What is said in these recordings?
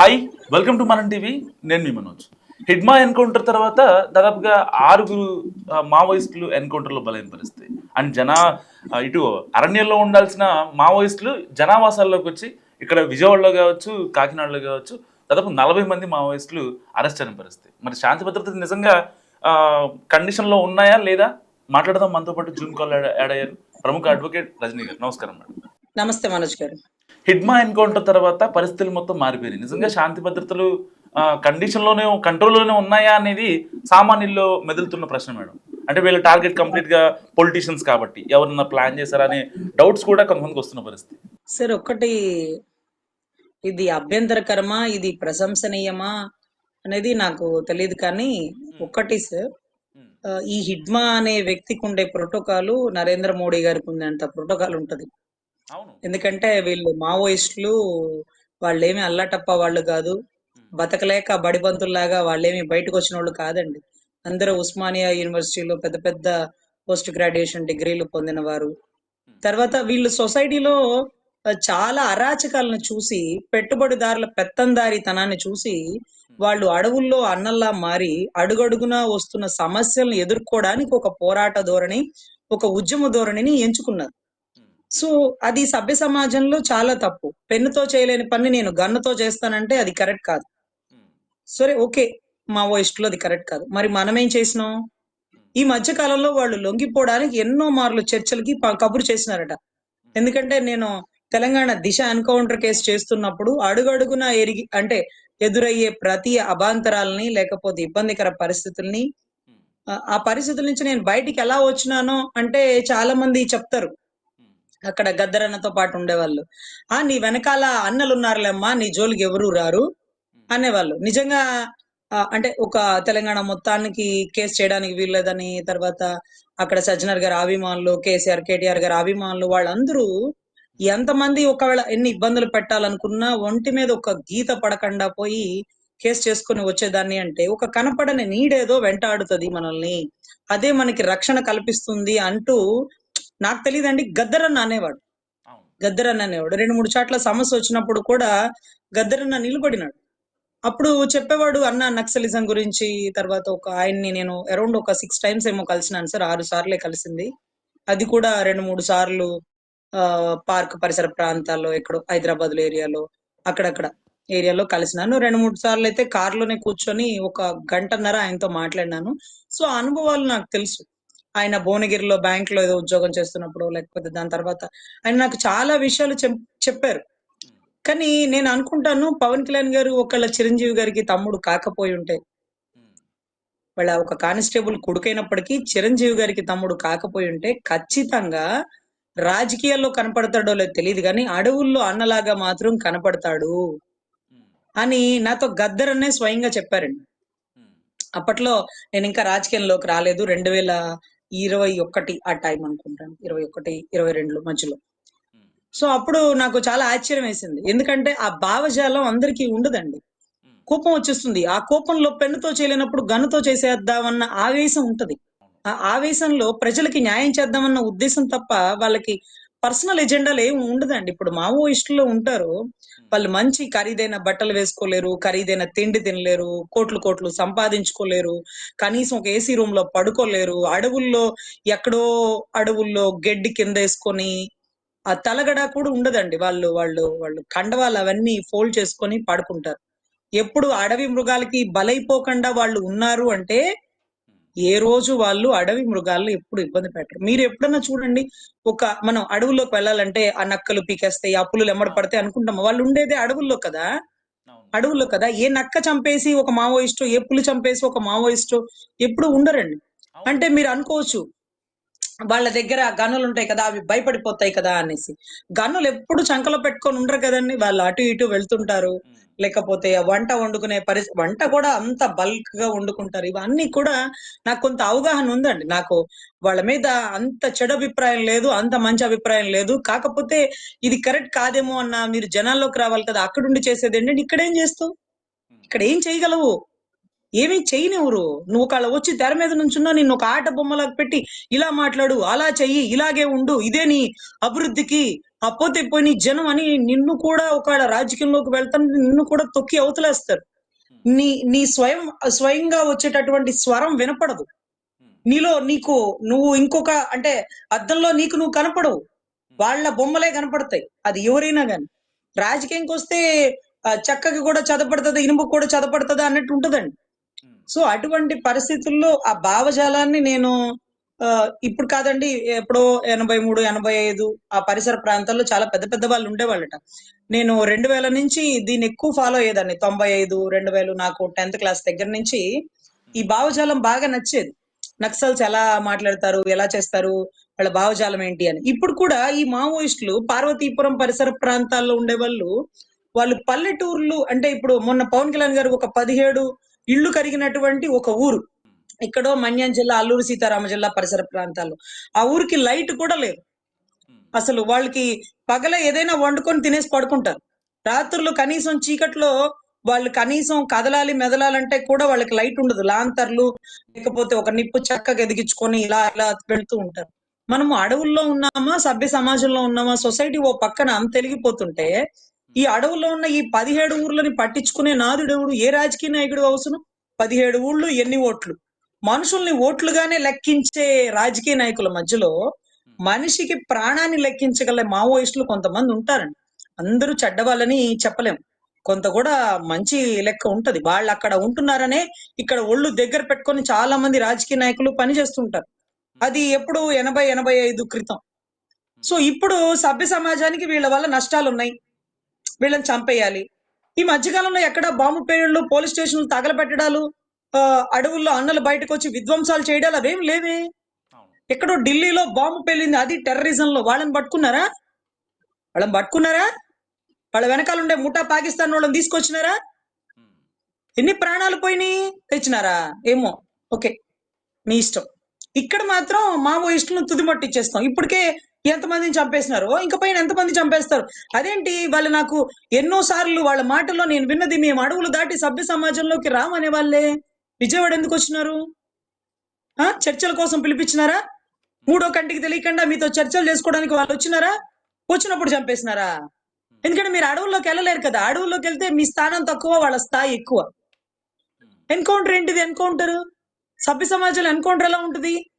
Hi welcome to Manam TV నేను మీ Manoj. Hidma encounter తర్వాత దాదాపుగా ఆరుగురు మావోయిస్టులు ఎన్కౌంటర్లో బలైన పరిస్థితి. అండ్ జనా ఇటు అరణ్యంలో ఉండాల్సిన మావోయిస్టులు జనావాసాల్లోకి వచ్చి ఇక్కడ విజయవాడలో కావచ్చు కాకినాడలో కావచ్చు దాదాపు నలభై మంది మావోయిస్టులు అరెస్ట్ అయిన పరిస్థితి. మరి శాంతి భద్రత నిజంగా ఆ, కండిషన్లో ఉన్నాయా లేదా? మాట్లాడదాం. మనతో పాటు జూన్ కాల్ యాడ్ అయ్యారు. ప్రముఖ అడ్వకేట్ రజనీ గారు. నమస్కారం మేడం. నమస్తే మనోజ్ గారు. హిడ్మా ఎన్కౌంటర్ తర్వాత పరిస్థితులు మొత్తం మారిపోయినాయి. నిజంగా శాంతి భద్రతలు కండిషన్లోనే కంట్రోల్లోనే ఉన్నాయా అనేది సామాన్యుల్లో మెదులుతున్న ప్రశ్న మేడం. అంటే వీళ్ళ టార్గెట్ కంప్లీట్గా పొలిటీషియన్స్ కాబట్టి ఎవరన్నా ప్లాన్ చేశారా అనే డౌట్స్ కూడా కొంతమందికి వస్తున్న పరిస్థితి. సార్ ఒకటి ఇది అభ్యంతరకరమా ఇది ప్రశంసనీయమా అనేది నాకు తెలియదు కానీ ఒకటి సార్ ఈ హిడ్మా అనే వ్యక్తికి ఉండే ప్రోటోకాల్ నరేంద్ర మోడీ గారికి ఉందంత ప్రోటోకాల్ ఉంటది. ఎందుకంటే వీళ్ళు మావోయిస్టులు వాళ్ళేమి అల్లాటప్ప వాళ్ళు కాదు. బతకలేక బడిబంతుల్లాగా వాళ్ళేమి బయటకు వచ్చిన వాళ్ళు కాదండి. అందరూ ఉస్మానియా యూనివర్సిటీలో పెద్ద పెద్ద పోస్ట్ గ్రాడ్యుయేషన్ డిగ్రీలు పొందిన వారు తర్వాత వీళ్ళు సొసైటీలో చాలా అరాచకాలను చూసి పెట్టుబడిదారుల పెత్తందారితనాన్ని చూసి వాళ్ళు అడవుల్లో అన్నల్లా మారి అడుగడుగునా వస్తున్న సమస్యలను ఎదుర్కోవడానికి ఒక పోరాట ధోరణి ఒక ఉద్యమ ధోరణిని ఎంచుకున్నారు. సో అది సభ్య సమాజంలో చాలా తప్పు. పెన్నుతో చేయలేని పని నేను గన్నుతో చేస్తానంటే అది కరెక్ట్ కాదు. సరే ఓకే. మావోయిస్టులు అది కరెక్ట్ కాదు. మరి మనం ఏం చేసినాం ఈ మధ్య కాలంలో వాళ్ళు లొంగిపోవడానికి ఎన్నో మార్లు చర్చలకి కబురు చేసినారట. ఎందుకంటే నేను తెలంగాణ దిశ ఎన్కౌంటర్ కేసు చేస్తున్నప్పుడు అడుగడుగున ఎరిగి అంటే ఎదురయ్యే ప్రతి అభాంతరాలని లేకపోతే ఇబ్బందికర పరిస్థితుల్ని ఆ పరిస్థితుల నుంచి నేను బయటికి ఎలా వచ్చినానో అంటే చాలా మంది చెప్తారు. అక్కడ గద్దరన్నతో పాటు ఉండేవాళ్ళు. ఆ నీ వెనకాల అన్నలు ఉన్నారులేమ్మా నీ జోలికి ఎవరు రారు అనేవాళ్ళు. నిజంగా అంటే ఒక తెలంగాణ మొత్తానికి కేసు చేయడానికి వీల్లేదని తర్వాత అక్కడ సజ్జనర్ గారి అభిమానులు కేసీఆర్ కేటీఆర్ గారి అభిమానులు వాళ్ళందరూ ఎంతమంది ఒకవేళ ఎన్ని ఇబ్బందులు పెట్టాలనుకున్నా ఒంటి మీద ఒక గీత పడకుండా పోయి కేసు చేసుకుని వచ్చేదాన్ని అంటే ఒక కనపడని నీడేదో వెంటాడుతుంది మనల్ని. అదే మనకి రక్షణ కల్పిస్తుంది అంటూ నాకు తెలియదండి గద్దరన్న అనేవాడు. గద్దరన్న అనేవాడు. రెండు మూడు చాట్ల సమస్య వచ్చినప్పుడు కూడా గద్దరన్న నిలబడినాడు. అప్పుడు చెప్పేవాడు అన్న నక్సలిజం గురించి తర్వాత ఒక ఆయన్ని నేను అరౌండ్ ఒక సిక్స్ టైమ్స్ ఏమో కలిసినాను సార్ ఆరు సార్లే కలిసింది. అది కూడా రెండు మూడు సార్లు ఆ పార్క్ పరిసర ప్రాంతాల్లో ఎక్కడో హైదరాబాద్లో ఏరియాలో అక్కడక్కడ ఏరియాలో కలిసినాను. రెండు మూడు సార్లు అయితే కారులోనే కూర్చొని ఒక గంటన్నర ఆయనతో మాట్లాడినాను. సో ఆ అనుభవాలు నాకు తెలుసు. ఆయన భువనగిరిలో బ్యాంక్లో ఏదో ఉద్యోగం చేస్తున్నప్పుడు లేకపోతే దాని తర్వాత ఆయన నాకు చాలా విషయాలు చెప్- చెప్పారు. కానీ నేను అనుకుంటాను పవన్ కళ్యాణ్ గారు ఒకళ్ళ చిరంజీవి గారికి తమ్ముడు కాకపోయి ఉంటే వాళ్ళ ఒక కానిస్టేబుల్ కొడుకైనప్పటికీ చిరంజీవి గారికి తమ్ముడు కాకపోయి ఉంటే ఖచ్చితంగా రాజకీయాల్లో కనపడతాడో లేదో తెలియదు కానీ అడవుల్లో అన్నలాగా మాత్రం కనపడతాడు అని నాతో గద్దరన్నే స్వయంగా చెప్పారండి. అప్పట్లో నేను ఇంకా రాజకీయంలోకి రాలేదు. రెండు వేల ఇరవై ఒకటి ఆ టైం అనుకుంటాను. ఇరవై ఒకటి ఇరవై రెండు మధ్యలో. సో అప్పుడు నాకు చాలా ఆశ్చర్యం వేసింది. ఎందుకంటే ఆ భావజాలం అందరికీ ఉండదండి. కోపం వచ్చేస్తుంది. ఆ కోపంలో పెన్నుతో చేయలేనప్పుడు గన్నుతో చేసేద్దామన్న ఆవేశం ఉంటది. ఆ ఆవేశంలో ప్రజలకి న్యాయం చేద్దామన్న ఉద్దేశం తప్ప వాళ్ళకి పర్సనల్ ఎజెండాలు ఏమి ఉండదండి. ఇప్పుడు మావోయిస్టులో ఉంటారు. వాళ్ళు మంచి ఖరీదైన బట్టలు వేసుకోలేరు ఖరీదైన తిండి తినలేరు కోట్లు కోట్లు సంపాదించుకోలేరు కనీసం ఒక ఏసీ రూమ్లో పడుకోలేరు అడవుల్లో ఎక్కడో అడవుల్లో గడ్డి కింద వేసుకొని ఆ తలగడ కూడా ఉండదండి. వాళ్ళు వాళ్ళు వాళ్ళు కండవాళ్ళు అవన్నీ ఫోల్డ్ చేసుకొని పడుకుంటారు. ఎప్పుడు అడవి మృగాలకి బలైపోకుండా వాళ్ళు ఉన్నారు అంటే ఏ రోజు వాళ్ళు అడవి మృగాలను ఎప్పుడు ఇబ్బంది పెట్టరు. మీరు ఎప్పుడన్నా చూడండి ఒక మనం అడవుల్లోకి వెళ్ళాలంటే ఆ నక్కలు పీకేస్తాయి ఆ పులులు ఎమ్మడి పడతాయి అనుకుంటాము? వాళ్ళు ఉండేదే అడవుల్లో కదా? అడవుల్లో కదా? ఏ నక్క చంపేసి ఒక మావోయిస్టు ఏ పులి చంపేసి ఒక మావోయిస్టు ఎప్పుడు ఉండరండి. అంటే మీరు అనుకోవచ్చు వాళ్ళ దగ్గర గన్నులు ఉంటాయి కదా అవి భయపడిపోతాయి కదా అనేసి. గన్నులు ఎప్పుడు చంకలో పెట్టుకొని ఉండరు కదండి. వాళ్ళు అటు ఇటు వెళ్తుంటారు. లేకపోతే వంట వండుకునే పరిస్థితి వంట కూడా అంత బల్క్గా వండుకుంటారు. ఇవన్నీ కూడా నాకు కొంత అవగాహన ఉందండి. నాకు వాళ్ళ మీద అంత చెడు అభిప్రాయం లేదు అంత మంచి అభిప్రాయం లేదు. కాకపోతే ఇది కరెక్ట్ కాదేమో అన్న మీరు జనాల్లోకి రావాలి కదా అక్కడుండి చేసేది ఏంటంటే ఇక్కడ ఏం చేస్తావు ఇక్కడ ఏం చేయగలవు? ఏమీ చేయనివ్వరు. నువ్వు ఒకళ్ళ వచ్చి తెర మీద నుంచున్నా నిన్ను ఒక ఆట బొమ్మలాగా పెట్టి ఇలా మాట్లాడు అలా చెయ్యి ఇలాగే ఉండు ఇదే నీ అభివృద్ధికి అపోతే పోయి జనం అని నిన్ను కూడా ఒక రాజకీయంలోకి వెళ్తాను నిన్ను కూడా తొక్కి అవతలేస్తారు. నీ నీ స్వయం స్వయంగా వచ్చేటటువంటి స్వరం వినపడదు. నీలో నీకు నువ్వు ఇంకొక అంటే అద్దంలో నీకు నువ్వు కనపడవు. వాళ్ళ బొమ్మలే కనపడతాయి. అది ఎవరైనా గాని. రాజకీయంకి వస్తే చెక్కకి కూడా చదపడుతుంది ఇనుము కూడా చదపడుతుంది అన్నట్టు ఉంటదండి. సో అటువంటి పరిస్థితుల్లో ఆ భావజాలాన్ని నేను ఆ, ఇప్పుడు కాదండి ఎప్పుడో ఎనభై మూడు ఎనభై ఐదు ఆ పరిసర ప్రాంతాల్లో చాలా పెద్ద పెద్ద వాళ్ళు ఉండేవాళ్ళట. నేను రెండు వేల నుంచి దీన్ని ఎక్కువ ఫాలో అయ్యేదాన్ని. తొంభై ఐదు రెండు వేలు నాకు టెన్త్ క్లాస్ దగ్గర నుంచి ఈ భావజాలం బాగా నచ్చేది. నక్సల్స్ ఎలా మాట్లాడతారు ఎలా చేస్తారు వాళ్ళ భావజాలం ఏంటి అని. ఇప్పుడు కూడా ఈ మావోయిస్టులు పార్వతీపురం పరిసర ప్రాంతాల్లో ఉండే వాళ్ళు వాళ్ళు పల్లెటూర్లు అంటే ఇప్పుడు మొన్న పవన్ కళ్యాణ్ గారు ఒక పదిహేడు ఇళ్ళు కరిగినటువంటి ఒక ఊరు. ఇక్కడో మన్యం జిల్లా అల్లూరు సీతారామ జిల్లా పరిసర ప్రాంతాల్లో. ఆ ఊరికి లైట్ కూడా లేదు. అసలు వాళ్ళకి పగల ఏదైనా వండుకొని తినేసి పడుకుంటారు. రాత్రులు కనీసం చీకట్లో వాళ్ళు కనీసం కదలాలి మెదలాలంటే కూడా వాళ్ళకి లైట్ ఉండదు. లాంతర్లు లేకపోతే ఒక నిప్పు చక్కగా ఎదిగించుకొని ఇలా ఇలా వెళ్తూ ఉంటారు. మనము అడవుల్లో ఉన్నామా సభ్య సమాజంలో ఉన్నామా సొసైటీ ఓ పక్కన అంత వెలిగిపోతుంటే ఈ అడవుల్లో ఉన్న ఈ పదిహేడు ఊర్లని పట్టించుకునే నాదుడెవుడు ఏ రాజకీయ నాయకుడు అవసరం? పదిహేడు ఊళ్ళు ఎన్ని ఓట్లు? మనుషుల్ని ఓట్లుగానే లెక్కించే రాజకీయ నాయకుల మధ్యలో మనిషికి ప్రాణాన్ని లెక్కించగల మావోయిస్టులు కొంతమంది ఉంటారండి. అందరూ చెడ్డవాళ్ళని చెప్పలేం. కొంత కూడా మంచి లెక్క ఉంటది. వాళ్ళు అక్కడ ఉంటున్నారనే ఇక్కడ ఒళ్ళు దగ్గర పెట్టుకొని చాలా మంది రాజకీయ నాయకులు పనిచేస్తుంటారు. అది ఎప్పుడు ఎనభై ఎనభై ఐదు క్రితం. సో ఇప్పుడు సభ్య సమాజానికి వీళ్ళ వల్ల నష్టాలు ఉన్నాయి వీళ్ళని చంపేయాలి. ఈ మధ్యకాలంలో ఎక్కడ బాంబు పేలుళ్ళు పోలీస్ స్టేషన్లు తగలబెట్టడాలు అడవుల్లో అన్నలు బయటకు వచ్చి విధ్వంసాలు చేయడాలు అవేం లేవే. ఎక్కడో ఢిల్లీలో బాంబు పేలింది. అది టెర్రరిజం లో వాళ్ళని పట్టుకున్నారా? వాళ్ళని పట్టుకున్నారా? వాళ్ళ వెనకాల ఉండే ముఠా పాకిస్తాన్ వాళ్ళని తీసుకొచ్చినారా? ఎన్ని ప్రాణాలు పోయినాయి? తెచ్చినారా? ఏమో. ఓకే. మీ ఇష్టం. ఇక్కడ మాత్రం మావోయిస్టులను తుదిమట్టిచ్చేస్తాం ఇప్పటికే ఎంతమందిని చంపేసినారో ఇంకా పైన ఎంతమంది చంపేస్తారు? అదేంటి? వాళ్ళు నాకు ఎన్నో సార్లు వాళ్ళ మాటల్లో నేను విన్నది మేము అడవులు దాటి సభ్య సమాజంలోకి రామనే వాళ్ళే. విజయవాడ ఎందుకు వచ్చినారు? ఆ? చర్చల కోసం పిలిపించినారా? మూడో కంటికి తెలియకుండా మీతో చర్చలు చేసుకోవడానికి వాళ్ళు వచ్చినారా? వచ్చినప్పుడు చంపేసినారా? ఎందుకంటే మీరు అడవుల్లోకి వెళ్ళలేరు కదా. అడవుల్లోకి వెళ్తే మీ స్థానం తక్కువ వాళ్ళ స్థాయి ఎక్కువ. ఎన్కౌంటర్ ఏంటిది? ఎన్కౌంటర్? సభ్య సమాజంలో ఎన్కౌంటర్ ఎలా ఉంటుంది?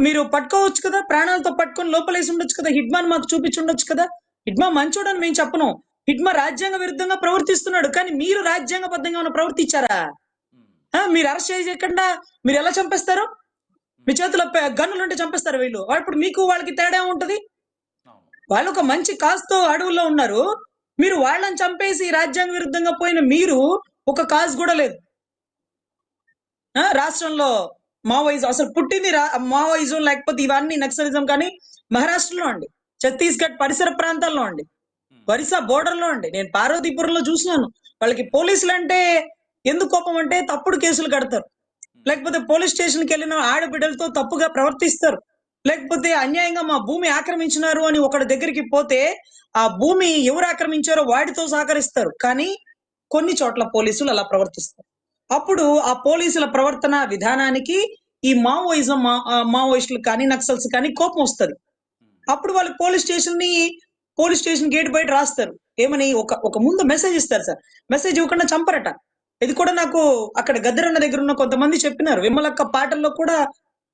మీరు పట్టుకోవచ్చు కదా ప్రాణాలతో పట్టుకొని లోపలేసి ఉండొచ్చు కదా హిడ్మాన్ మాకు చూపించి ఉండొచ్చు కదా. హిడ్మా మంచోడని మేము చెప్పను. హిడ్మా రాజ్యాంగ విరుద్ధంగా ప్రవర్తిస్తున్నాడు కానీ మీరు రాజ్యాంగబద్ధంగా ఏమైనా ప్రవర్తించారా? ఆ, మీరు అరెస్ట్ చేయకుండా మీరు ఎలా చంపేస్తారు? మీ చేతిలో గన్నులు ఉంటే చంపేస్తారు వీళ్ళు. ఇప్పుడు మీకు వాళ్ళకి తేడా ఉంటది? వాళ్ళు ఒక మంచి కాజ్తో అడవుల్లో ఉన్నారు. మీరు వాళ్ళని చంపేసి రాజ్యాంగ విరుద్ధంగా పోయిన మీరు ఒక కాజ్ కూడా లేదు. ఆ, రాష్ట్రంలో మావోయిజం అసలు పుట్టింది మావోయిజం లేకపోతే ఇవన్నీ నక్సలిజం కానీ మహారాష్ట్రలో అండి. ఛత్తీస్గఢ్ పరిసర ప్రాంతాల్లో అండి. ఒరిస్సా బోర్డర్లో అండి. నేను పార్వతీపురంలో చూసినాను. వాళ్ళకి పోలీసులు అంటే ఎందుకు కోపం అంటే తప్పుడు కేసులు కడతారు. లేకపోతే పోలీస్ స్టేషన్కి వెళ్ళిన ఆడబిడ్డలతో తప్పుగా ప్రవర్తిస్తారు. లేకపోతే అన్యాయంగా మా భూమి ఆక్రమించినారు అని ఒకటి దగ్గరికి పోతే ఆ భూమి ఎవరు ఆక్రమించారో వాడితో సహకరిస్తారు. కానీ కొన్ని చోట్ల పోలీసులు అలా ప్రవర్తిస్తారు. అప్పుడు ఆ పోలీసుల ప్రవర్తన విధానానికి ఈ మావోయిజం మా- మావోయిస్టులు కానీ నక్సల్స్ కానీ కోపం వస్తుంది. అప్పుడు వాళ్ళు పోలీస్ స్టేషన్ని పోలీస్ స్టేషన్ గేట్ బయట రాస్తారు. ఏమని ఒక ఒక ముందు మెసేజ్ ఇస్తారు సార్. మెసేజ్ ఇవ్వకుండా చంపరట. ఇది కూడా నాకు అక్కడ గద్దరన్న దగ్గర ఉన్న కొంతమంది చెప్పినారు. విమలక్క పాటల్లో కూడా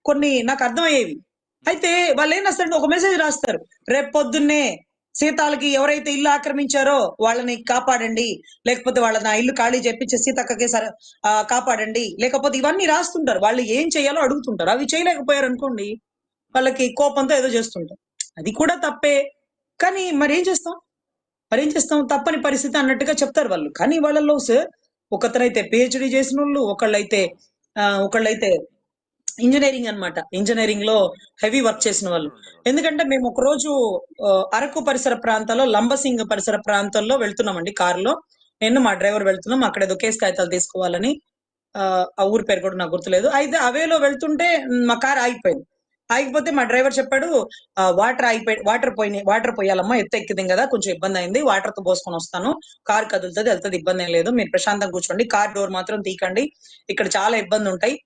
కొన్ని నాకు అర్థమయ్యేవి. అయితే వాళ్ళు ఏం రాస్తారంటే ఒక మెసేజ్ రాస్తారు. రేపు పొద్దున్నే సీతాలకి ఎవరైతే ఇల్లు ఆక్రమించారో వాళ్ళని కాపాడండి. లేకపోతే వాళ్ళ నా ఇల్లు ఖాళీ చేపించి సీతక్కకి సరే ఆ, కాపాడండి. లేకపోతే ఇవన్నీ రాస్తుంటారు. వాళ్ళు ఏం చేయాలో అడుగుతుంటారు. అవి చేయలేకపోయారు అనుకోండి వాళ్ళకి కోపంతో ఏదో చేస్తుంటారు. అది కూడా తప్పే. కానీ మరి ఏం చేస్తాం? మరి ఏం చేస్తాం? తప్పని పరిస్థితి అన్నట్టుగా చెప్తారు వాళ్ళు. కానీ వాళ్ళలో సార్ ఒకతనైతే పిహెచ్డి చేసిన వాళ్ళు ఒకళ్ళైతే ఒకళ్ళైతే ఇంజనీరింగ్ అన్నమాట. ఇంజనీరింగ్లో హెవీ వర్క్ చేసిన వాళ్ళు. ఎందుకంటే మేము ఒక రోజు అరకు పరిసర ప్రాంతాల్లో లంబసింగ్ పరిసర ప్రాంతాల్లో వెళ్తున్నామండి కారులో. నేను మా డ్రైవర్ వెళ్తున్నాం. అక్కడ ఏదో కేసు కాగితాలు తీసుకోవాలని ఆ, ఊరి పేరు కూడా నాకు గుర్తులేదు. అయితే అవేలో వెళ్తుంటే మ్, కార్ ఆగిపోయింది. ఆగిపోతే మా డ్రైవర్ చెప్పాడు వాటర్ ఆగిపోయి వాటర్ పోయినాయి వాటర్ పోయాలమ్మా ఎత్తు ఎక్కింది కదా కొంచెం ఇబ్బంది అయింది వాటర్తో పోసుకొని వస్తాను. కార్ కదులుతుంది వెళ్తుంది ఇబ్బంది ఏం లేదు మీరు ప్రశాంతంగా కూర్చోండి కార్ డోర్ మాత్రం తీకండి ఇక్కడ చాలా ఇబ్బంది ఉంటాయి.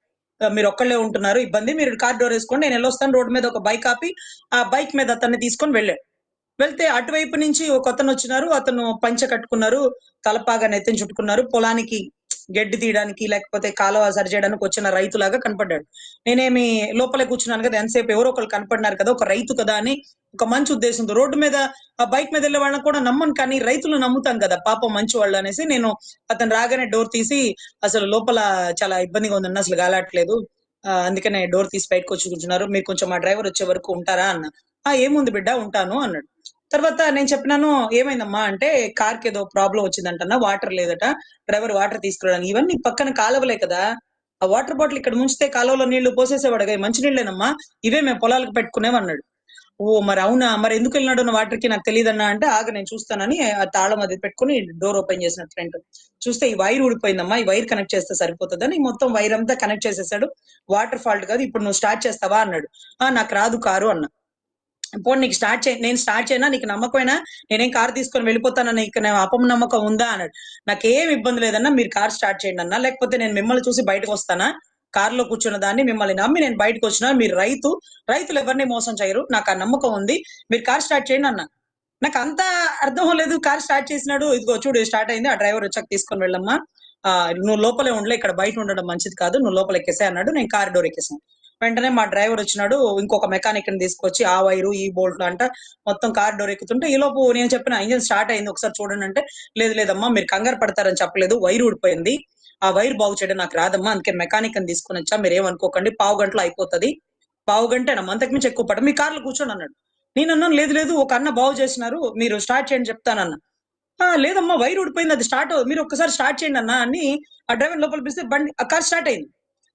మీరు ఒక్కళ్ళే ఉంటున్నారు. ఇబ్బంది. మీరు కార్ డోర్ వేసుకోండి. నేను వెళ్ళొస్తాను. రోడ్ మీద ఒక బైక్ ఆపి ఆ బైక్ మీద అతన్ని తీసుకొని వెళ్ళాడు వెళ్తే అటువైపు నుంచి ఒక అతను వచ్చినారు. అతను పంచ కట్టుకున్నారు. తలపాగా నెత్తిని చుట్టుకున్నారు. పొలానికి గడ్డి తీయడానికి లేకపోతే కాలువ సరి చేయడానికి వచ్చిన రైతులాగా కనపడ్డాడు. నేనేమి లోపలే కూర్చున్నాను కదా ఎంతసేపు ఎవరో ఒకరు కనపడినారు కదా ఒక రైతు కదా అని ఒక మంచి ఉద్దేశంతో రోడ్డు మీద ఆ బైక్ మీద వెళ్ళే వాళ్ళని కూడా నమ్మను కానీ రైతులు నమ్ముతాం కదా పాపం మంచి వాళ్ళు అనేసి నేను అతను రాగానే డోర్ తీసి అసలు లోపల చాలా ఇబ్బందిగా ఉందన్న అసలు గాలాట్లేదు. అందుకనే డోర్ తీసి బయటకు వచ్చి కూర్చున్నారు. మీరు కొంచెం మా డ్రైవర్ వచ్చే వరకు ఉంటారా అన్న. ఆ ఏముంది బిడ్డ ఉంటాను అన్నాడు. తర్వాత నేను చెప్పినాను ఏమైందమ్మా? అంటే కార్కి ఏదో ప్రాబ్లం వచ్చిందంట వాటర్ లేదట డ్రైవర్ వాటర్ తీసుకురావడానికి. ఇవన్నీ పక్కన కాలువలే కదా. ఆ వాటర్ బాటిల్ ఇక్కడ ముంచితే కాలువలో నీళ్ళు పోసేసేవాడుగా మంచి నీళ్ళేనమ్మా ఇవే మేము పొలాలకు పెట్టుకునేవన్నాడు. ఓ మరి అవునా? మరి ఎందుకు వెళ్ళినాడు నా వాటర్కి నాకు తెలియదన్నా? అంటే ఆగ నేను చూస్తానని ఆ తాళం అది పెట్టుకుని డోర్ ఓపెన్ చేసిన ఫ్రంట్ చూస్తే ఈ వైర్ ఊడిపోయిందమ్మా ఈ వైర్ కనెక్ట్ చేస్తే సరిపోతుందని మొత్తం వైర్ అంతా కనెక్ట్ చేసేసాడు. వాటర్ ఫాల్ట్ కాదు ఇప్పుడు నువ్వు స్టార్ట్ చేస్తావా? అన్నాడు. ఆ నాకు రాదు కారు అన్నా. పోనీ నీకు స్టార్ట్ చే నేను స్టార్ట్ చేయనా? నీకు నమ్మకమైనా? నేనేం కార్ తీసుకొని వెళ్ళిపోతానని ఇక నేను అపం నమ్మకం ఉందా అన్నాడు. నాకేం ఇబ్బంది లేదన్నా మీరు కార్ స్టార్ట్ చేయండి అన్నా. లేకపోతే నేను మిమ్మల్ని చూసి బయటకు వస్తానా? కార్లో కూర్చున్న దాన్ని మిమ్మల్ని నమ్మి నేను బయటకు వచ్చినా? మీరు రైతు రైతులు ఎవరిని మోసం చేయరు. నాకు ఆ నమ్మకం ఉంది. మీరు కార్ స్టార్ట్ చేయండి అన్న. నాకు అంత అర్థం లేదు కార్ స్టార్ట్ చేసినాడు. ఇదిగో చూడు స్టార్ట్ అయింది. ఆ డ్రైవర్ వచ్చాక తీసుకొని వెళ్ళమ్మా. ఆ, నువ్వు లోపలే ఉండలే. ఇక్కడ బయట ఉండడం మంచిది కాదు. నువ్వు లోపల ఎక్కేసా అన్నాడు. నేను కార్ డోర్ ఎక్కేసాను. వెంటనే మా డ్రైవర్ వచ్చినాడు ఇంకొక మెకానిక్ని తీసుకొచ్చి ఆ వైరు ఈ బోల్ట్ అంట. మొత్తం కార్ డోర్ ఎక్కుతుంటే ఈ లోపు నేను చెప్పిన ఇంజిన్ స్టార్ట్ అయింది ఒకసారి చూడండి అంటే లేదు లేదమ్మా మీరు కంగారు పడతారని చెప్పలేదు వైర్ ఊడిపోయింది. ఆ వైర్ బాగు చేయడం నాకు రాదమ్మా అందుకే మెకానిక్ అని తీసుకుని వచ్చా మీరు ఏమనుకోకండి పావు గంటలో అయిపోతుంది. పావు గంటేనమ్మా అంతకు మించి ఎక్కువ పడ మీ కార్లో కూర్చోండి అన్నాడు. నేను అన్నాను లేదు లేదు ఒక అన్న బాగు చేసినారు మీరు స్టార్ట్ చేయండి చెప్తానన్న. "ఆ, లేదమ్మా వైర్ ఊడిపోయింది అది స్టార్ట్ మీరు ఒక్కసారి స్టార్ట్ చేయండి అన్న అని ఆ డ్రైవర్ లోపల పిలిస్తే బండి ఆ కార్ స్టార్ట్ అయింది.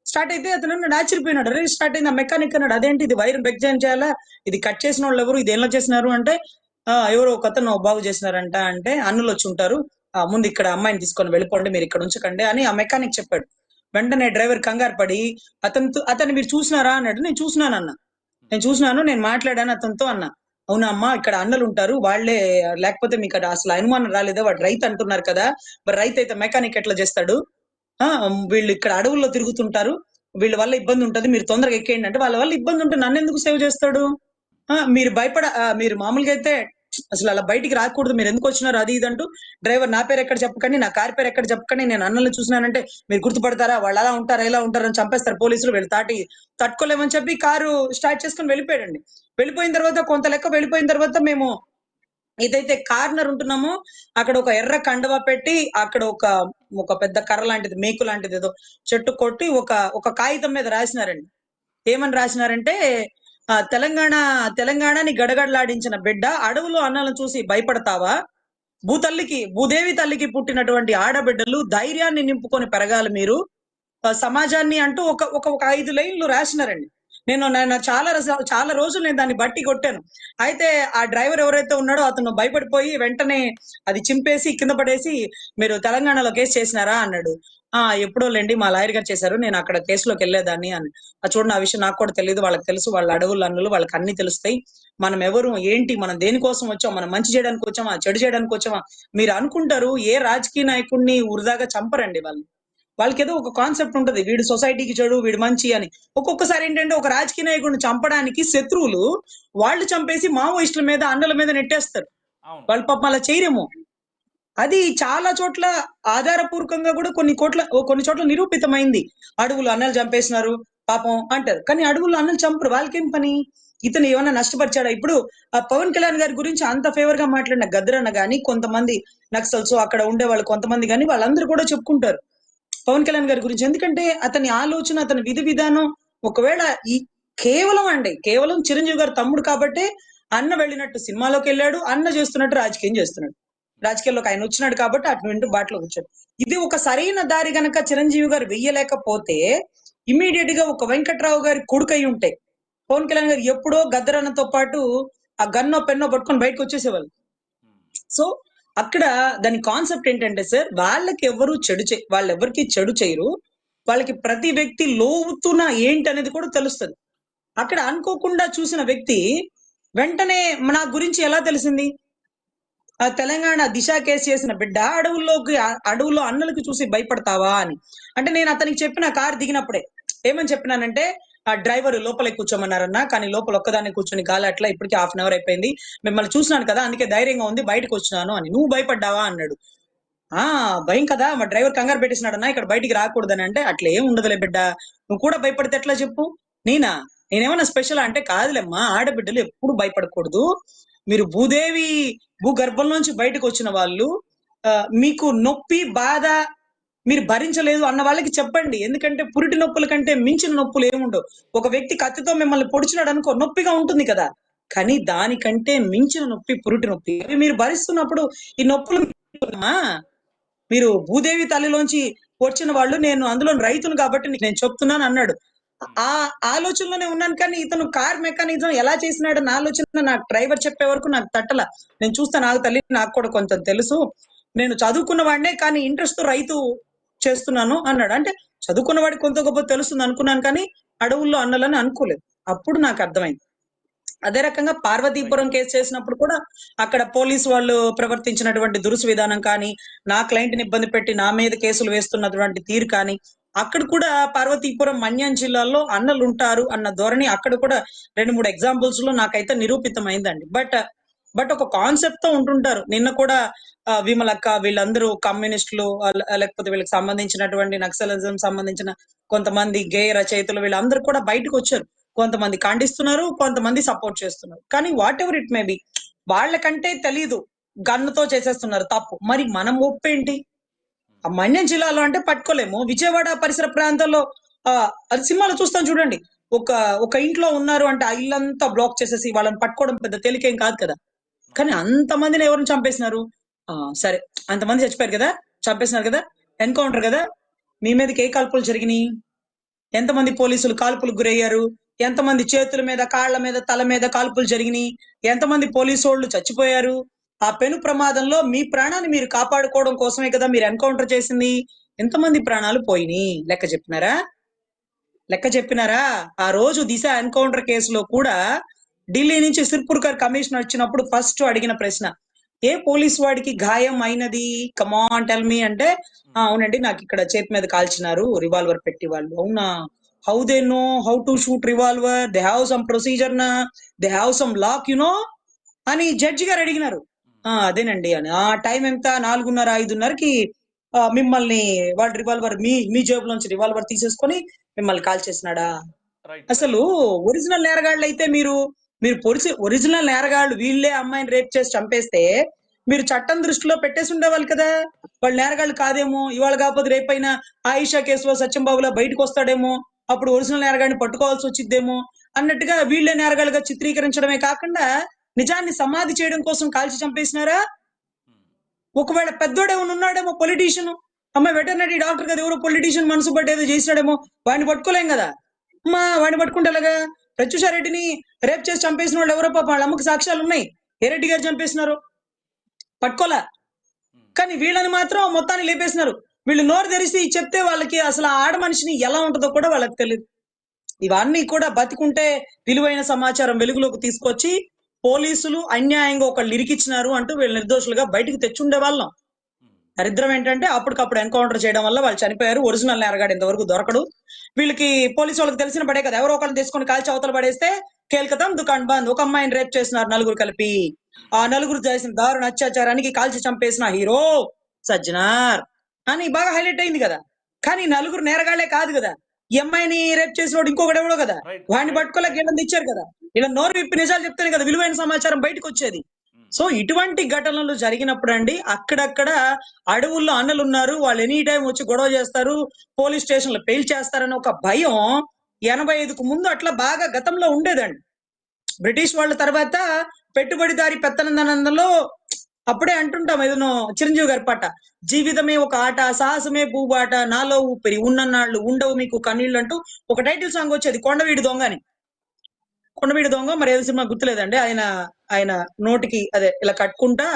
స్టార్ట్ అయితే అతను అన్నాడు ఆశ్చర్యపోయినాడు అరే స్టార్ట్ అయింది ఆ మెకానిక్ అన్నాడు. అదేంటి ఇది? వైర్ బెక్ జాయిన్ చేయాలా? ఇది కట్ చేసిన వాళ్ళు ఎవరు? ఇది ఎలా చేసినారు అంటే ఎవరో ఒక అతను బాగు చేసినారంట అంటే అన్నులు వచ్చి ఉంటారు. "ఆ, ముందు ఇక్కడ అమ్మాయిని తీసుకొని వెళ్ళిపోండి మీరు ఇక్కడ ఉంచకండి అని ఆ మెకానిక్ చెప్పాడు. వెంటనే డ్రైవర్ కంగారు పడి అతనితో అతన్ని మీరు చూసినారా? అన్నాడు. నేను చూసినాను అన్న. నేను చూసినాను నేను మాట్లాడాను అతనితో అన్న. అవునా అమ్మా ఇక్కడ అన్నలు ఉంటారు. వాళ్ళే లేకపోతే మీకు అసలు అనుమానం రాలేదా? వాడు రైతు అంటున్నారు కదా. మరి రైతు అయితే మెకానిక్ ఎట్లా చేస్తాడు? వీళ్ళు ఇక్కడ అడవుల్లో తిరుగుతుంటారు. వీళ్ళ వల్ల ఇబ్బంది ఉంటది. మీరు తొందరగా ఎక్కేయండి అంటే వాళ్ళ వల్ల ఇబ్బంది ఉంటుంది. నన్ను ఎందుకు సేవ్ చేస్తాడు? మీరు భయపడ మీరు మామూలుగా అయితే అసలు అలా బయటికి రాకూడదు. మీరు ఎందుకు వచ్చినారు? అది ఇది అంటూ డ్రైవర్ నా పేరు ఎక్కడ చెప్పకండి నా కార్ పేరు ఎక్కడ చెప్పకండి నేను అన్నల్ని చూసినానంటే మీరు గుర్తుపడతారా? వాళ్ళు అలా ఉంటారా? ఇలా ఉంటారని చంపేస్తారు పోలీసులు. వీళ్ళు తాటి తట్టుకోలేమని చెప్పి కారు స్టార్ట్ చేసుకుని వెళ్ళిపోయాడండి. వెళ్ళిపోయిన తర్వాత కొంత లెక్క వెళ్ళిపోయిన తర్వాత మేము ఏదైతే కార్నర్ ఉంటున్నామో అక్కడ ఒక ఎర్ర కండవ పెట్టి అక్కడ ఒక ఒక పెద్ద కర్ర లాంటిది మేకు లాంటిది ఏదో చెట్టు కొట్టి ఒక ఒక కాగితం మీద రాసినారండి. ఏమని రాసినారంటే ఆ, తెలంగాణ తెలంగాణని గడగడలాడించిన బిడ్డ అడవులు అన్నలను చూసి భయపడతావా? భూతల్లికి భూదేవి తల్లికి పుట్టినటువంటి ఆడబిడ్డలు ధైర్యాన్ని నింపుకొని పెరగాలి మీరు. సమాజాన్ని అంటూ ఒక ఒక ఒక ఐదు లైన్లు రాసినారండి. నేను నా- చాలా చాలా రోజులు నేను దాన్ని బట్టి కొట్టాను. అయితే ఆ డ్రైవర్ ఎవరైతే ఉన్నాడో అతను భయపడిపోయి వెంటనే అది చింపేసి కింద పడేసి మీరు తెలంగాణలో కేసు చేసినారా అన్నాడు. ఆ ఎప్పుడో లేండి మా లాయర్ గారు చేశారు నేను అక్కడ కేసులోకి వెళ్ళేదాన్ని అని. ఆ చూడండి ఆ విషయం నాకు కూడా తెలియదు వాళ్ళకి తెలుసు వాళ్ళ అడవులు అన్నులు వాళ్ళకి అన్ని తెలుస్తాయి. మనం ఎవరు ఏంటి మనం దేనికోసం వచ్చాం మనం మంచి చేయడానికి వచ్చామా చెడు చేయడానికి వచ్చామా? మీరు అనుకుంటారు ఏ రాజకీయ నాయకుడిని వృధాగా చంపరండి వాళ్ళు. వాళ్ళకి ఏదో ఒక కాన్సెప్ట్ ఉంటది. వీడు సొసైటీకి చెడు వీడు మంచి అని. ఒక్కొక్కసారి ఏంటంటే ఒక రాజకీయ నాయకుడిని చంపడానికి శత్రువులు వాళ్ళు చంపేసి మావోయిస్టుల మీద అన్నల మీద నెట్టేస్తారు. వాళ్ళు పాపం అలా చేయరేమో. అది చాలా చోట్ల ఆధారపూర్వకంగా కూడా కొన్ని కోట్ల కొన్ని చోట్ల నిరూపితమైంది. అడవులు అన్నలు చంపేసినారు పాపం అంటారు. కానీ అడవులు అన్నలు చంపరు. వాళ్ళకేం పని? ఇతను ఏమైనా నష్టపరిచాడా? ఇప్పుడు ఆ పవన్ కళ్యాణ్ గారి గురించి అంత ఫేవర్గా మాట్లాడిన గద్దరన్న గాని కొంతమంది నక్సల్స్ అక్కడ ఉండే వాళ్ళు కొంతమంది గాని వాళ్ళందరూ కూడా చెప్పుకుంటారు. పవన్ కళ్యాణ్ గారి గురించి. ఎందుకంటే అతని ఆలోచన అతని విధి విధానం ఒకవేళ ఈ కేవలం అండి కేవలం చిరంజీవి గారు తమ్ముడు కాబట్టే అన్న వెళ్ళినట్టు సినిమాలోకి వెళ్ళాడు అన్న చేస్తున్నట్టు రాజకీయం చేస్తున్నాడు. రాజకీయాల్లోకి ఆయన వచ్చినాడు కాబట్టి అటు వింటూ బాటలోకి వచ్చాడు. ఇది ఒక సరైన దారి గనక చిరంజీవి గారు వెయ్యలేకపోతే ఇమీడియట్గా ఒక వెంకట్రావు గారి కొడుకై ఉంటే పవన్ కళ్యాణ్ గారు ఎప్పుడో గద్దరన్నతో పాటు ఆ గన్నో పెన్నో పట్టుకొని బయటకు వచ్చేసేవాళ్ళు. సో అక్కడ దాని కాన్సెప్ట్ ఏంటంటే సార్ వాళ్ళకి ఎవరు చెడు చే వాళ్ళు ఎవరికి చెడు చేయరు వాళ్ళకి ప్రతి వ్యక్తి లోతున ఏంటి అనేది కూడా తెలుస్తుంది. అక్కడ అనుకోకుండా చూసిన వ్యక్తి వెంటనే నా గురించి ఎలా తెలిసింది? ఆ తెలంగాణ దిశ కేసు చేసిన బిడ్డ అడవుల్లోకి అడవుల్లో అన్నలకి చూసి భయపడతావా అని. అంటే నేను అతనికి చెప్పిన కారు దిగినప్పుడే. ఏమని చెప్పినానంటే ఆ డ్రైవర్ లోపలే కూర్చోమన్నారన్న కానీ లోపల ఒక్కదాన్ని కూర్చొని గాలి అట్లా ఇప్పటికీ హాఫ్ అన్ అవర్ అయిపోయింది. మిమ్మల్ని చూసినాను కదా అందుకే ధైర్యంగా ఉంది బయటకు వచ్చినాను అని. నువ్వు భయపడ్డావా? అన్నాడు. ఆ భయం కదా మా డ్రైవర్ కంగారు పెట్టేసినాడన్నా ఇక్కడ బయటికి రాకూడదని అంటే అట్లా ఏం ఉండదులే బిడ్డ. నువ్వు కూడా భయపడితే ఎట్లా చెప్పు? నేనా? నేనేమన్నా స్పెషల్ అంటే కాదులేమ్మా ఆడబిడ్డలు ఎప్పుడు భయపడకూడదు. మీరు భూదేవి భూగర్భం నుంచి బయటకు వచ్చిన వాళ్ళు ఆ, మీకు నొప్పి బాధ మీరు భరించలేదు అన్న వాళ్ళకి చెప్పండి. ఎందుకంటే పురిటి నొప్పుల కంటే మించిన నొప్పులు ఏముండవు. ఒక వ్యక్తి కత్తితో మిమ్మల్ని పొడిచినాడు అనుకో నొప్పిగా ఉంటుంది కదా. కానీ దానికంటే మించిన నొప్పి పురిటి నొప్పి. అవి మీరు భరిస్తున్నప్పుడు ఈ నొప్పులు మీరు భూదేవి తల్లిలోంచి వచ్చిన వాళ్ళు నేను అందులో రైతును కాబట్టి నేను చెప్తున్నాను అన్నాడు. ఆ ఆలోచనలోనే ఉన్నాను కానీ ఇతను కార్ మెకానిజం ఎలా చేసినాడు నా ఆలోచన నాకు డ్రైవర్ చెప్పే వరకు నాకు తట్టల. నేను చూస్తాను నాకు తల్లి నాకు కూడా కొంచెం తెలుసు. నేను చదువుకున్న వాడినే కానీ ఇంట్రెస్ట్తో రైతు చేస్తున్నాను అన్నాడు. అంటే చదువుకున్న వాడికి కొంత గొప్ప తెలుస్తుంది అనుకున్నాను కానీ అడవుల్లో అన్నలని అనుకోలేదు. అప్పుడు నాకు అర్థమైంది. అదే రకంగా పార్వతీపురం కేసు చేసినప్పుడు కూడా అక్కడ పోలీస్ వాళ్ళు ప్రవర్తించినటువంటి దురుసు విధానం కానీ నా క్లయింట్ని ఇబ్బంది పెట్టి నా మీద కేసులు వేస్తున్నటువంటి తీరు కానీ అక్కడ కూడా పార్వతీపురం మన్యం జిల్లాలో అన్నలు ఉంటారు అన్న ధోరణి అక్కడ కూడా రెండు మూడు ఎగ్జాంపుల్స్లో నాకైతే నిరూపితం అయిందండి బట్ బట్ ఒక కాన్సెప్ట్తో ఉంటుంటారు. నిన్న కూడా విమలక్క వీళ్ళందరూ కమ్యూనిస్టులు లేకపోతే వీళ్ళకి సంబంధించినటువంటి నక్సలిజం సంబంధించిన కొంతమంది గేయ రచయితలు వీళ్ళందరూ కూడా బయటకు వచ్చారు. కొంతమంది ఖండిస్తున్నారు కొంతమంది సపోర్ట్ చేస్తున్నారు. కానీ whatever it may be వాళ్ళకంటే తెలీదు గన్నుతో చేసేస్తున్నారు తప్పు. మరి మనం ఒప్పేంటి ఆ మన్యం జిల్లాలో అంటే పట్టుకోలేము. విజయవాడ పరిసర ప్రాంతాల్లో ఆ అది సినిమాలో చూస్తాం చూడండి. ఒక ఒక ఇంట్లో ఉన్నారు అంటే ఆ ఇల్లంతా బ్లాక్ చేసేసి వాళ్ళని పట్టుకోవడం పెద్ద తేలికేం కాదు కదా. కానీ అంతమందిని ఎవరిని చంపేసినారు? ఆ సరే. అంతమంది చచ్చిపోయారు కదా? చంపేసినారు కదా? ఎన్కౌంటర్ కదా? మీ మీదకి ఏ కాల్పులు జరిగినాయి? ఎంతమంది పోలీసులు కాల్పులకు గురయ్యారు? ఎంతమంది చేతుల మీద కాళ్ళ మీద తల మీద కాల్పులు జరిగినాయి? ఎంతమంది పోలీసు వాళ్ళు చచ్చిపోయారు? ఆ పెను ప్రమాదంలో మీ ప్రాణాన్ని మీరు కాపాడుకోవడం కోసమే కదా మీరు ఎన్కౌంటర్ చేసింది? ఎంతమంది ప్రాణాలు పోయినాయి? లెక్క చెప్పినారా? లెక్క చెప్పినారా? ఆ రోజు దిశ ఎన్కౌంటర్ కేసులో కూడా ఢిల్లీ నుంచి సిర్పూర్కర్ కమిషనర్ వచ్చినప్పుడు ఫస్ట్ అడిగిన ప్రశ్న ఏ పోలీస్ వాడికి గాయం అయినది? కమాన్ టెల్ మీ అంటే "ఆ, అవునండి నాకు ఇక్కడ చేతి మీద కాల్చినారు రివాల్వర్ పెట్టి వాళ్ళు. అవునా? How they know how to shoot revolver they have some procedure నా? They have some lock you know అని జడ్జి గారు అడిగినారు. "ఆ, అదేనండి అని. ఆ టైం ఎంత? నాలుగున్నర ఐదున్నరకి మిమ్మల్ని వాడు రివాల్వర్ మీ మీ జేబులోంచి రివాల్వర్ తీసేసుకొని మిమ్మల్ని కాల్ చేసినాడా అసలు ఒరిజినల్ నేరగాళ్ళు అయితే మీరు మీరు పొరిసి ఒరిజినల్ నేరగాళ్ళు వీళ్ళే అమ్మాయిని రేప్ చేసి చంపేస్తే మీరు చట్టం దృష్టిలో పెట్టేసి ఉండేవాళ్ళు కదా. వాళ్ళు నేరగాళ్ళు కాదేమో ఇవాళ కాకపోతే రేపైనా ఆయిషా కేసులో సత్యంబాబులా బయటకు వస్తాడేమో అప్పుడు ఒరిజినల్ నేరగాడిని పట్టుకోవాల్సి వచ్చిద్దేమో అన్నట్టుగా వీళ్ళే నేరగాళ్ళుగా చిత్రీకరించడమే కాకుండా నిజాన్ని సమాధి చేయడం కోసం కాల్చి చంపేసినారా? ఒకవేళ పెద్దోడు ఉన్నాడేమో పొలిటీషియన్ అమ్మ వెటర్నరీ డాక్టర్ కదా ఎవరో పొలిటీషియన్ మనసు పడ్డేదో చేసినాడేమో వాడిని పట్టుకోలేం కదా. అమ్మా వాడిని పట్టుకుంటే ఎలాగా? ప్రత్యుష రెడ్డిని రేప్ చేసి చంపేసిన వాళ్ళు ఎవరో పాప వాళ్ళ అమ్మకి సాక్ష్యాలు ఉన్నాయి. ఏ రెడ్డి గారు చంపేసినారు? పట్టుకోలే కానీ వీళ్ళని మాత్రం మొత్తాన్ని లేపేసినారు. వీళ్ళు నోరు తెరిసి చెప్తే వాళ్ళకి అసలు ఆడ మనిషిని ఎలా ఉంటుందో కూడా వాళ్ళకి తెలియదు ఇవన్నీ కూడా బతికుంటే విలువైన సమాచారం వెలుగులోకి తీసుకొచ్చి పోలీసులు అన్యాయంగా ఒకళ్ళు ఇరికిచ్చినారు అంటూ వీళ్ళు నిర్దోషులుగా బయటకు తెచ్చుండే వాళ్ళం. దరిద్రం ఏంటంటే అప్పటికప్పుడు ఎన్కౌంటర్ చేయడం వల్ల వాళ్ళు చనిపోయారు. ఒరిజినల్ నేరగాడు ఇంతవరకు దొరకడు. వీళ్ళకి పోలీసు వాళ్ళకి తెలిసిన పడే కదా ఎవరో ఒకరిని తీసుకొని కాల్చి అవతల పడేస్తే కేల్కతాం దుకాణ్ బంద్. ఒక అమ్మాయిని రేప్ చేసినారు నలుగురు కలిపి. ఆ నలుగురు చేసిన దారుణ అత్యాచారానికి కాల్చి చంపేసిన హీరో సజ్జనార్. అని బాగా హైలైట్ అయింది కదా. కానీ నలుగురు నేరగాళ్ళే కాదు కదా. ఈ అమ్మాయిని రేప్ చేసినోడు ఇంకొకటి ఎవడో కదా. వాడిని పట్టుకోలేక వీళ్ళని తెచ్చారు కదా. ఇలా నోరు విప్పి నిజాలు చెప్తేనే కదా విలువైన సమాచారం బయటకు వచ్చేది. సో ఇటువంటి ఘటనలు జరిగినప్పుడు అండి అక్కడక్కడ అడవుల్లో అన్నలు ఉన్నారు వాళ్ళు ఎనీ టైం వచ్చి గొడవ చేస్తారు. పోలీస్ స్టేషన్లో ఒక భయం ఎనభై ఐదుకు ముందు అట్లా బాగా గతంలో ఉండేదండి. బ్రిటిష్ వాళ్ళ తర్వాత పెట్టుబడిదారి పెత్తనందనందలో అప్పుడే అంటుంటాం ఏదనో చిరంజీవి గారి పాట జీవితమే ఒక ఆట సాహసమే పూబాట నాలో ఊపిరి ఉన్నన్నాళ్ళు ఉండవు మీకు కన్నీళ్ళు అంటూ ఒక టైటిల్ సాంగ్ వచ్చేది కొండవీడి దొంగ అని. కొండవీడి దొంగ మరి ఏదో సినిమా గుర్తులేదండి? ఆయన ఆయన నోటికి అదే ఇలా కట్టుకుంటా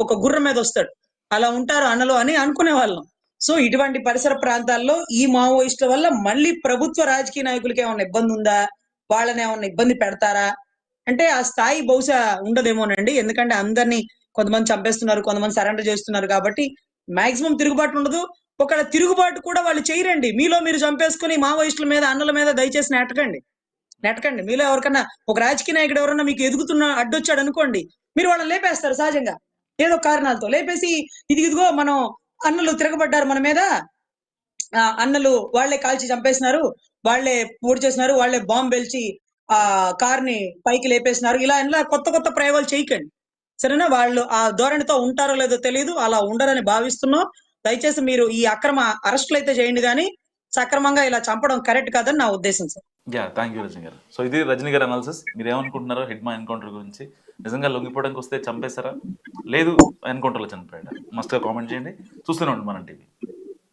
ఒక గుర్రం మీద వస్తాడు. అలా ఉంటారు అన్నలు అని అనుకునే వాళ్ళం. సో ఇటువంటి పరిసర ప్రాంతాల్లో ఈ మావోయిస్టుల వల్ల మళ్ళీ ప్రభుత్వ రాజకీయ నాయకులకి ఏమైనా ఇబ్బంది ఉందా? వాళ్ళని ఏమైనా ఇబ్బంది పెడతారా? అంటే ఆ స్థాయి బహుశా ఉండదేమోనండి. ఎందుకంటే అందరినీ కొంతమంది చంపేస్తున్నారు కొంతమంది సరెండర్ చేస్తున్నారు కాబట్టి మాక్సిమం తిరుగుబాటు ఉండదు. ఒకవేళ తిరుగుబాటు కూడా వాళ్ళు చేయరండి. మీలో మీరు చంపేసుకుని మావోయిస్టుల మీద అన్నల మీద దయచేసి నెట్టకండి నెట్టకండి మీలో ఎవరికన్నా ఒక రాజకీయ నాయకుడు ఎవరన్నా మీకు ఎదుగుతున్న అడ్డొచ్చాడు అనుకోండి మీరు వాళ్ళని లేపేస్తారు సహజంగా. ఏదో కారణాలతో. లేపేసి ఇది ఇదిగో మనం అన్నలు తిరగబడ్డారు మన మీద. ఆ, అన్నలు వాళ్ళే కాల్చి చంపేసినారు వాళ్ళే పూడి చేసినారు వాళ్ళే బాంబు పేల్చి ఆ కార్ని పైకి లేపేసినారు. ఇలా ఇలా కొత్త కొత్త ప్రయోగాలు చేయకండి. సరేనా? వాళ్ళు ఆ ధోరణితో ఉంటారో లేదో తెలియదు అలా ఉండరని భావిస్తున్నాం. దయచేసి మీరు ఈ అక్రమ అరెస్టులు అయితే చేయండి కానీ సక్రమంగా ఇలా చంపడం కరెక్ట్ కాదని నా ఉద్దేశం sir. Yeah thank you Rajani గారు సో ఇది రజనీ గారు అనాలిసిస్ మీరు ఏమనుకుంటున్నారో హిడ్మా ఎన్కౌంటర్ గురించి. నిజంగా లొంగిపోవడానికి వస్తే చంపేశారా? లేదు ఎన్కౌంటర్లో చనిపోయాడా? మస్ట్గా కామెంట్ చేయండి. చూస్తూనే ఉండి మన టీవీ.